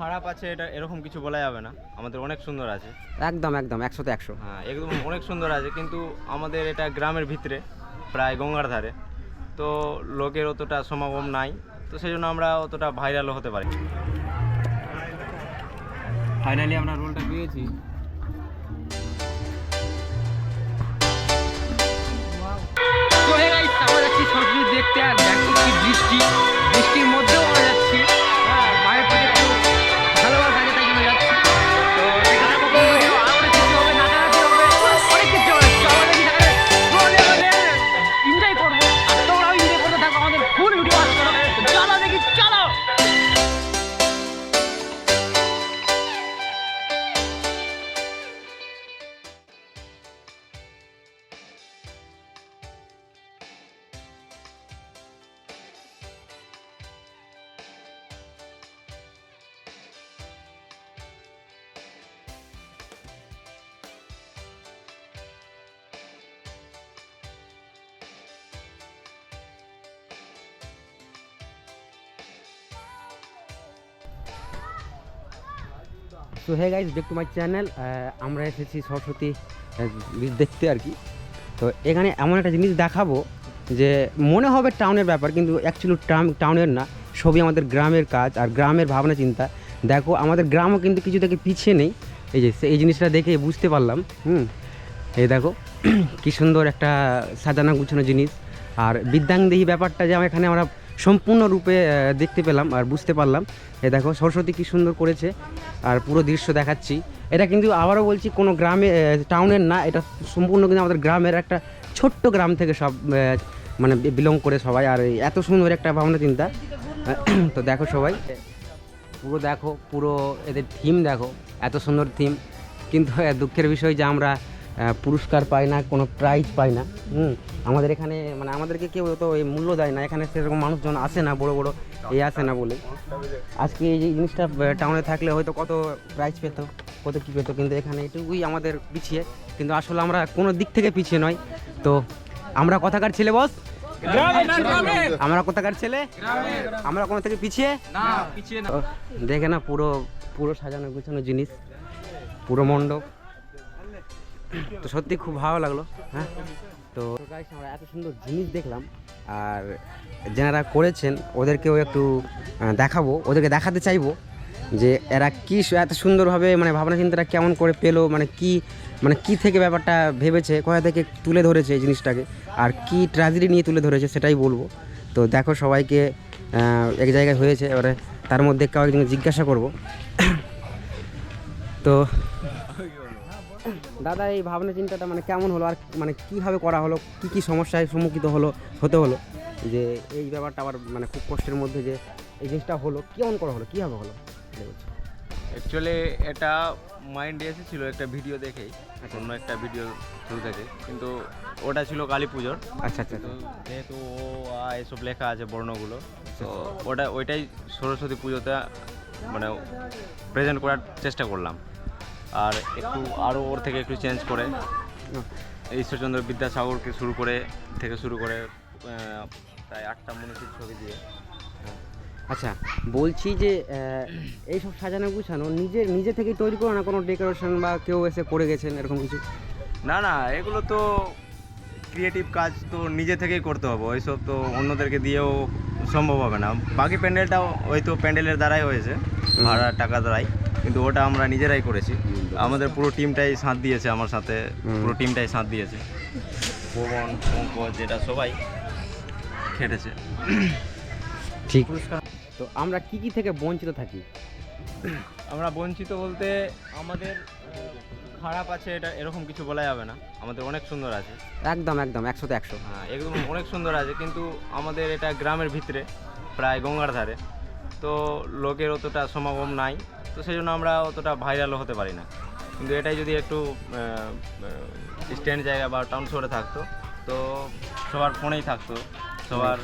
খারাপ আছে এটা এরকম কিছু বলা যাবে না। আমাদের অনেক সুন্দর আছে। একদম একদম একশোতে একশো। হ্যাঁ একদম অনেক সুন্দর আছে কিন্তু আমাদের এটা গ্রামের ভিতরে প্রায় গঙ্গার ধারে। তো লোকের অতটা সমাগম নাই তো সেই জন্য আমরা অতটা ভাইরালও হতে পারি। ফাইনালি আমরা রোলটা পেয়েছি। তো hey guys back to my channel আমরা এসেছি সরস্বতী বীজ দেখতে আর কি। তো এখানে এমন একটা জিনিস দেখাবো যে মনে হবে টাউনের ব্যাপার, কিন্তু অ্যাকচুয়ালি টাউনের না। সবই আমাদের গ্রামের কাজ আর গ্রামের ভাবনা চিন্তা। দেখো, আমাদের গ্রামও কিন্তু কিছু থেকে পিছিয়ে নেই। এই যে, এই জিনিসটা দেখে বুঝতে পারলাম, হুম। এই দেখো, কি সুন্দর একটা সাজানো গুছানো জিনিস। আর বিদ্যাংদেহী ব্যাপারটা যে আমরা এখানে আমরা সম্পূর্ণরূপে দেখতে পেলাম আর বুঝতে পারলাম। এ দেখো, সরস্বতী কী সুন্দর করেছে আর পুরো দৃশ্য দেখাচ্ছি। এটা কিন্তু আবারও বলছি, কোনো গ্রামে টাউনের না, এটা সম্পূর্ণ কিন্তু আমাদের গ্রামের একটা ছোট্ট গ্রাম থেকে সব মানে বিলং করে সবাই। আর এত সুন্দর একটা ভাবনা চিন্তা তো দেখো সবাই, পুরো দেখো, পুরো এদের থিম দেখো, এত সুন্দর থিম কিন্তু দুঃখের বিষয় যে আমরা পুরস্কার পায় না কোনো প্রাইজ পাই না। হুম আমাদের এখানে মানে আমাদেরকে কেউ তো এই মূল্য দেয় না। এখানে সেরকম মানুষজন আসে না বড় বড় এই আসে না বলে। আজকে এই যে জিনিসটা টাউনে থাকলে হয়তো কত প্রাইজ পেতো কত কী পেতো কিন্তু এখানে এটুকুই আমাদের পিছিয়ে। কিন্তু আসলে আমরা কোনো দিক থেকে পিছিয়ে নয়। তো আমরা কথাকার ছেলে বস আমরা কোথাকার ছেলে? আমরা কোনো থেকে পিছিয়ে? পিছিয়ে দেখে না পুরো পুরো সাজানো গুছানো জিনিস। পুরো মণ্ডপ। তো সত্যি খুব ভালো লাগল হ্যাঁ? তো আমরা এত সুন্দর জিনিস দেখলাম, আর যারা করেছেন, ওদেরকেও একটু দেখাবো, ওদেরকে দেখাতে চাইব যে এরা কি এত সুন্দরভাবে মানে ভাবনা চিন্তাটা কেমন করে পেল মানে কি মানে কি থেকে ব্যাপারটা ভেবেছে, কোথা থেকে তুলে ধরেছে এই জিনিসটাকে, আর কি ট্র্যাজেডি নিয়ে তুলে ধরেছে সেটাই বলব। তো দেখো সবাইকে এক জায়গায় হয়েছে, এবারে তার মধ্যে কাউকে জিজ্ঞাসা করব। তো দাদা এই ভাবনা চিন্তাটা মানে কেমন হলো? আর মানে কীভাবে করা হলো? কি কি সমস্যায় সম্মুখীন হলো হতে হলো? যে এই ব্যাপারটা আবার মানে খুব কষ্টের মধ্যে যে এই জিনিসটা হলো কেমন করা হলো? কীভাবে হলো? অ্যাকচুয়ালি এটা মাইন্ডে এসেছিল একটা ভিডিও দেখেই অন্য একটা ভিডিও শুরু থেকে। কিন্তু ওটা ছিল কালী পুজোর। আচ্ছা আচ্ছা তো যেহেতু ও আ এসব লেখা আছে বর্ণগুলো তো ওটা ওইটাই সরস্বতী পুজোতে মানে প্রেজেন্ট করার চেষ্টা করলাম। আর একটু আরও ওর থেকে একটু চেঞ্জ করে। ঈশ্বরচন্দ্র বিদ্যাসাগরকে শুরু করে থেকে শুরু করে প্রায় আটটা মনীষীর ছবি দিয়ে। আচ্ছা বলছি যে এইসব সাজানো গুছানো নিজের নিজে থেকেই তৈরি করো না কোনো ডেকোরেশন বা কেউ এসে করে গেছেন এরকম কিছু? না না এগুলো তো ক্রিয়েটিভ কাজ তো নিজে থেকেই করতে হবে ওইসব তো অন্যদেরকে দিয়েও সম্ভব হবে না। বাকি প্যান্ডেলটাও ওই তো প্যান্ডেলের দ্বারাই হয়েছে ভাড়া টাকা দ্বারাই কিন্তু ওটা আমরা নিজেরাই করেছি। আমাদের পুরো টিমটাই সাথ দিয়েছে আমার সাথে পুরো টিমটাই সাথ দিয়েছে। পবন পঙ্কজ যেটা সবাই খেটেছে। ঠিক। তো আমরা কি কি থেকে বঞ্চিত থাকি? আমরা বঞ্চিত বলতে আমাদের খারাপ আছে এটা এরকম কিছু বলা যাবে না। আমাদের অনেক সুন্দর আছে। একদম একদম একশোতে একশো। হ্যাঁ একদম অনেক সুন্দর আছে কিন্তু আমাদের এটা গ্রামের ভিতরে প্রায় গঙ্গার ধারে। তো লোকের অতটা সমাগম নাই তো সেই জন্য আমরা অতটা ভাইরালও হতে পারি না। কিন্তু এটাই যদি একটু স্ট্যান্ড জায়গা বা টাউন শহরে থাকতো তো সবার ফোনেই থাকতো সবার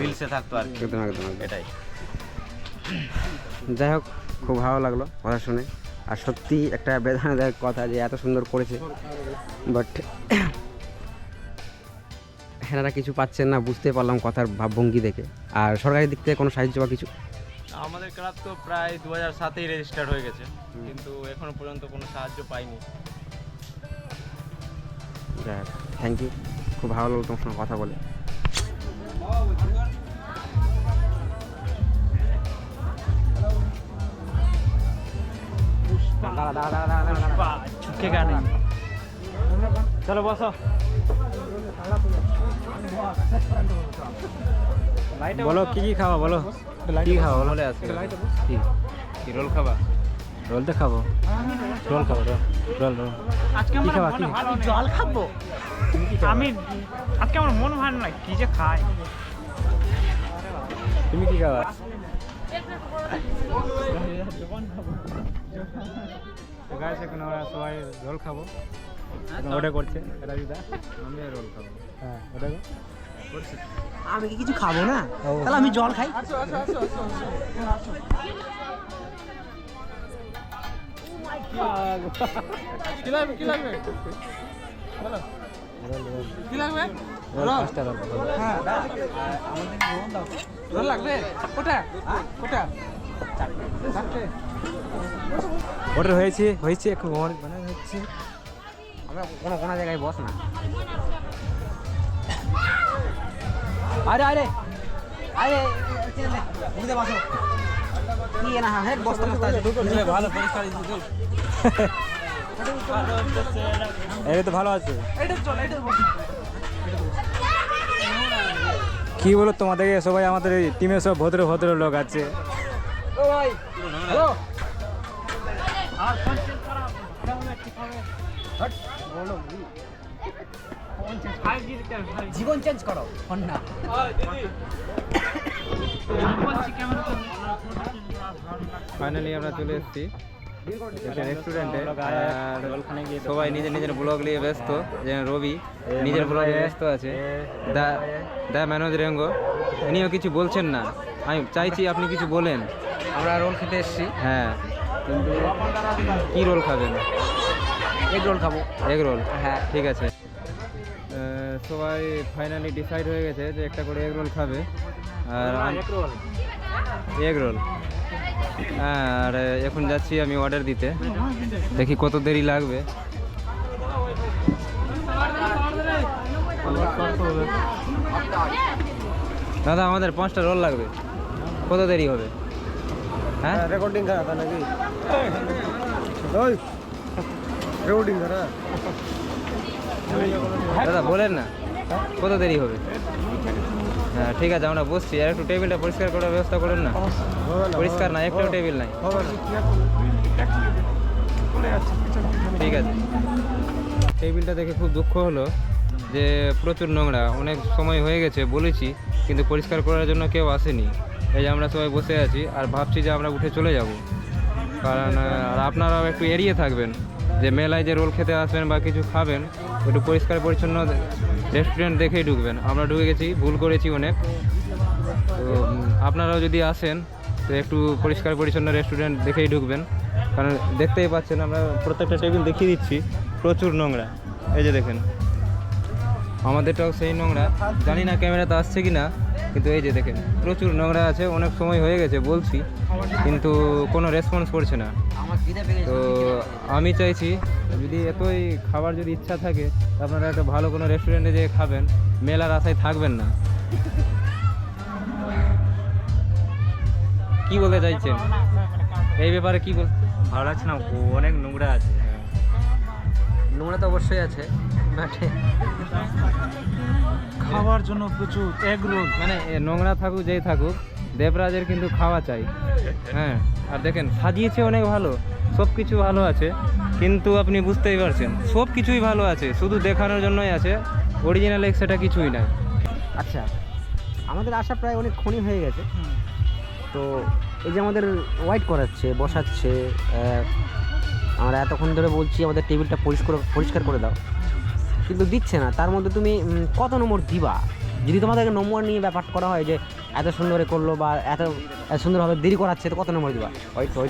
রিলসে থাকতো আর একদম একদম এটাই। যাই হোক খুব ভালো লাগল কথা শুনে। আর সত্যি একটা বেদনাদায়ক কথা যে এত সুন্দর করেছে। বাট হেনারা কিছু পাচ্ছেন না বুঝতে পারলাম কথার ভাবভঙ্গি দেখে। আর সরকারি দিক থেকে কোনো সাহায্য বা কিছু? আমাদের ক্লাব তো প্রায় দু হাজার সাতেই রেজিস্টার হয়ে গেছে কিন্তু এখনও পর্যন্ত কোনো সাহায্য পাইনি। থ্যাংক ইউ খুব ভালো লাগল তোমার সঙ্গে কথা বলে। দাঁড়া দাঁড়া দাঁড়া দাঁড়া দাঁড়া ছুটকে গানে চলো বসো। বলো কি কি খাওয়া বলো? কি খাওয়া বলো কি? কি রোল খাবা? রোল তো খাব। রোল খাব রোল রোল রোল। আজকে কি খাবা, কি? জল খাব? আমি আজকে আমার মন ভালো নয় কি যে খাই। তুমি কি খাবা? গাছ এখন আমরা সবাই রোল খাব। ওটা করছে রাজুদা আমি রোল খাব। হ্যাঁ ওটা আমি কি কিছু খাব না? তাহলে আমি জল খাই। পাঁচটা রোল লাগবে? কোটা? কোটা? অর্ডার হয়েছে হয়েছে এখন মানে হচ্ছে। আমরা কোনো কোনো জায়গায় বস না। আরে আরে! আরে বুঝতে পারছ? কি না হ্যাঁ বস্তা মস্তা ভালো পরিষ্কার এটা তো ভালো আছে। কি বলো তোমাদেরকে? সবাই আমাদের টিমে সব ভদ্র ভদ্র লোক আছে। ও ভাই ও জীবন চেঞ্জ করো না ফাইনালি আমরা চলে এসেছি। রেস্টুরেন্টে সবাই নিজের নিজের ব্লগ নিয়ে ব্যস্ত যেমন রবি নিজের ব্লগে ব্যস্ত আছে। দা দা ম্যানোজ রেঙ্গ ইনিও কিছু বলছেন না। আমি চাইছি আপনি কিছু বলেন। আমরা রোল খেতে এসেছি। হ্যাঁ। কিন্তু কী রোল খাবেন? এগ রোল খাব। Egg roll? হ্যাঁ। ঠিক আছে। সবাই ফাইনালি ডিসাইড হয়ে গেছে যে একটা করে এগ রোল খাবে। আর এগ রোল। হ্যাঁ আর এখন যাচ্ছি আমি অর্ডার দিতে। দেখি কত দেরি লাগবে। দাদা আমাদের পাঁচটা রোল লাগবে। কত দেরি হবে? হ্যাঁ? রেকর্ডিং করা নাকি? ওই রেকর্ডিং করা দাদা বলেন না। কত দেরি হবে? হ্যাঁ ঠিক আছে আমরা বসছি আর একটু টেবিলটা পরিষ্কার করার ব্যবস্থা করেন না। পরিষ্কার না একটাও টেবিল নাই। ঠিক আছে। টেবিলটা দেখে খুব দুঃখ হলো যে প্রচুর নোংরা অনেক সময় হয়ে গেছে বলেছি কিন্তু পরিষ্কার করার জন্য কেউ আসেনি। এই যে আমরা সবাই বসে আছি আর ভাবছি যে আমরা উঠে চলে যাব। কারণ আর আপনারাও একটু এড়িয়ে থাকবেন যে মেলায় যে রোল খেতে আসবেন বা কিছু খাবেন একটু পরিষ্কার পরিচ্ছন্ন রেস্টুরেন্ট দেখেই ঢুকবেন। আমরা ঢুকে গেছি, ভুল করেছি অনেক। তো আপনারাও যদি আসেন, তো একটু পরিষ্কার পরিচ্ছন্ন রেস্টুরেন্ট দেখেই ঢুকবেন। কারণ দেখতেই পাচ্ছেন, আমরা প্রত্যেকটা টেবিল দেখিয়ে দিচ্ছি, প্রচুর নোংরা। এই যে দেখেন। আমাদেরটাও সেই নোংরা। জানি না ক্যামেরাতে আসছে কি না কিন্তু এই যে দেখেন প্রচুর নোংরা আছে অনেক সময় হয়ে গেছে বলছি কিন্তু কোনো রেসপন্স করছে না। তো আমি চাইছি যদি এতই খাবার যদি ইচ্ছা থাকে আপনারা একটা ভালো কোনো রেস্টুরেন্টে যেয়ে খাবেন মেলার আশায় থাকবেন না। কি বলতে চাইছেন? এই ব্যাপারে কি বল ভালো লাগছে না অনেক নোংরা আছে। নোংরা তো অবশ্যই আছে বাট খাওয়ার জন্য প্রচুর এগ রোল মানে এ নোংরা থাকুক যেই থাকুক দেবরাজের কিন্তু খাওয়া চাই। হ্যাঁ আর দেখেন সাজিয়েছে অনেক ভালো সব কিছু ভালো আছে কিন্তু আপনি বুঝতেই পারছেন সব কিছুই ভালো আছে শুধু দেখানোর জন্যই আছে অরিজিনাল এক্স সেটা কিছুই নাই। আচ্ছা আমাদের আশা প্রায় অনেক ক্ষণই হয়ে গেছে। তো এই যে আমাদের ওয়াইট করাচ্ছে বসাচ্ছে আমরা এতক্ষণ ধরে বলছি আমাদের টেবিলটা পরিষ্কার পরিষ্কার করে দাও। কিন্তু দিচ্ছে না। তার মধ্যে তুমি কত নম্বর দিবা? যদি তোমাদেরকে নম্বর নিয়ে ব্যাপার করা হয় যে এত সুন্দরে করল বা এত এত সুন্দরভাবে দেরি করাচ্ছে তো কত নম্বর দিবা?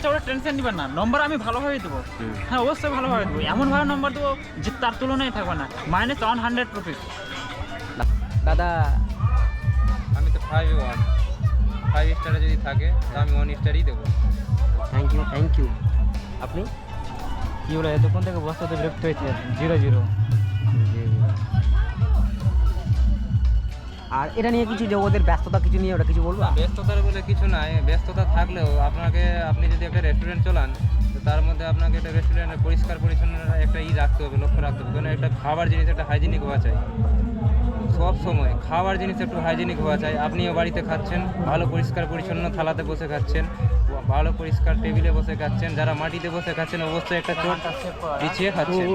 ওটা টেনশন নিবেন না। নম্বর আমি ভালোভাবে দেবো। হ্যাঁ অবশ্যই ভালোভাবে দেবো। এমনভাবে নম্বর দেবো যে তার তুলনায় থাকবে না। মাইনাস ওয়ান হান্ড্রেড রুপিস দাদা আমি তো ফাইভ ওয়ান ফাইভ স্টারে যদি থাকে আমি ওয়ান স্টারই দেবো। থ্যাংক ইউ থ্যাংক ইউ আপনি? কি বলে এতক্ষণ থেকে বস্তাতে বিরক্ত হয়েছে জিরো জিরো আর এটা নিয়ে কিছু যে ওদের ব্যস্ততা কিছু নিয়ে ওরা কিছু বলব? ব্যস্ততার বলে কিছু নাই ব্যস্ততা থাকলেও আপনাকে আপনি যদি একটা রেস্টুরেন্ট চলান তো তার মধ্যে আপনাকে একটা রেস্টুরেন্টের পরিষ্কার পরিচ্ছন্ন একটা ই রাখতে হবে লক্ষ্য রাখতে হবে। কারণ একটা খাবার জিনিস একটা হাইজিনিক হওয়া চাই। সব সময় খাবার জিনিস একটু হাইজিনিক হওয়া চাই। আপনিও বাড়িতে খাচ্ছেন ভালো পরিষ্কার পরিচ্ছন্ন থালাতে বসে খাচ্ছেন ভালো পরিষ্কার টেবিলে বসে খাচ্ছেন যারা মাটিতে বসে খাচ্ছেন অবশ্যই একটা চোট বিছিয়ে খাচ্ছেন।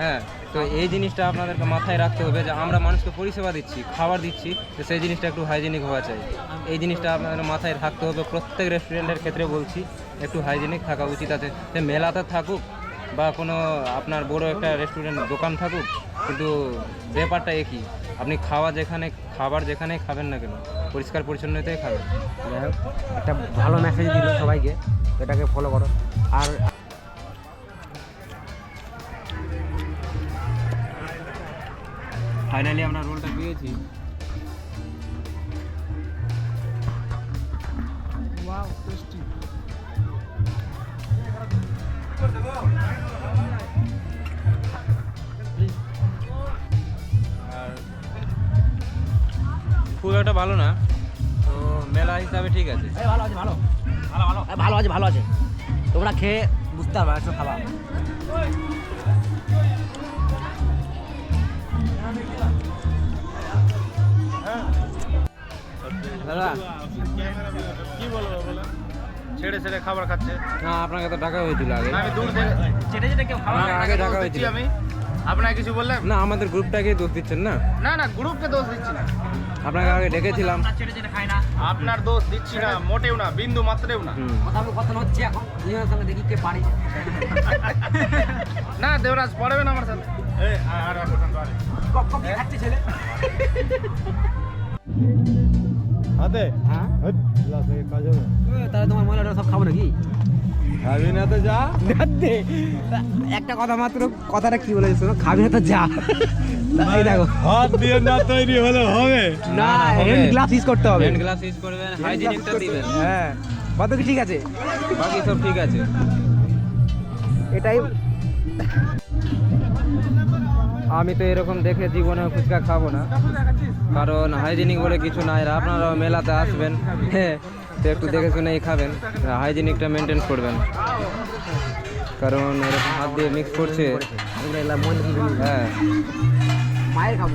হ্যাঁ। তো এই জিনিসটা আপনাদেরকে মাথায় রাখতে হবে যে আমরা মানুষকে পরিষেবা দিচ্ছি, খাবার দিচ্ছি, তো সেই জিনিসটা একটু হাইজেনিক হওয়া চাই। এই জিনিসটা আপনাদের মাথায় রাখতে হবে, প্রত্যেক রেস্টুরেন্টের ক্ষেত্রে বলছি, একটু হাইজেনিক থাকা উচিত আছে। সে মেলাতে থাকুক বা কোনো আপনার বড় একটা রেস্টুরেন্ট দোকান থাকুক, কিন্তু ব্যাপারটা একই। আপনি খাওয়া যেখানে, খাবার যেখানে খাবেন না কেন, পরিষ্কার পরিচ্ছন্নতাই খাবেন। যাই হোক, একটা ভালো মেসেজ দিল সবাইকে, এটাকে ফলো করো। আর ফাইনালি আমরা রোলটা পেয়েছি। আর খুব একটা ভালো না তো মেলা হিসাবে ঠিক আছে। ভালো আছে ভালো। ভালো ভালো। ভালো আছে ভালো আছে। তোমরা খেয়ে বুঝতে পারবে একটু খাবা। দাদা? ছেড়ে ছেড়ে খাবার খাচ্ছে। না আপনাকে তো ডাকা হয়েছিল আগে। আমি দূর থেকে চেটে চেটে কেউ আমাকে আগে ডাকা দোষ হয়েছিল। আমি? আপনাকে কিছু বললাম না আমাদের গ্রুপটাকে দোষ দিচ্ছেন না? না না গ্রুপকে দোষ দিচ্ছি না। আপনাকে আগে ডেকেছিলাম। খায় না। আপনার দোষ দিচ্ছি না মোটেও না বিন্দু মাত্রেও না। হুম। কথা কথা হচ্ছে এখন। দুজনের সঙ্গে দেখি কে পারে। না দেবরাজ পড়বে না আমার সাথে। এই, আর- আর- আর- আর- আর- কপ কপ খাচ্ছে ছেলে। হাতে? হ্যাঁ। তাহলে তোমার মহিলাটা সব খাব নাকি? খাবি না তো যা। দে। একটা কথা মাত্র কথাটা কি বলেছে শোনো? খাবি না তো যা। এই দেখো। হাত দিয়ে না তৈরি হলে হবে। না। হ্যান্ড গ্লাস ইউজ করতে হবে। হ্যান্ড গ্লাস ইউজ করবেন হাইজিনিকটা দিবেন। হ্যাঁ। কত কি ঠিক আছে? বাকি সব ঠিক আছে। এটাই আমি তো এরকম দেখে জীবনে ফুচকা খাব না। কারণ হাইজিনিক বলে কিছু নাই আপনারাও মেলাতে আসবেন। হ্যাঁ তো একটু দেখে শুনেই খাবেন। হাইজিনিকটা মেনটেন করবেন। কারণ এরকম হাত দিয়ে মিক্স করছে। হ্যাঁ মায়ের খাব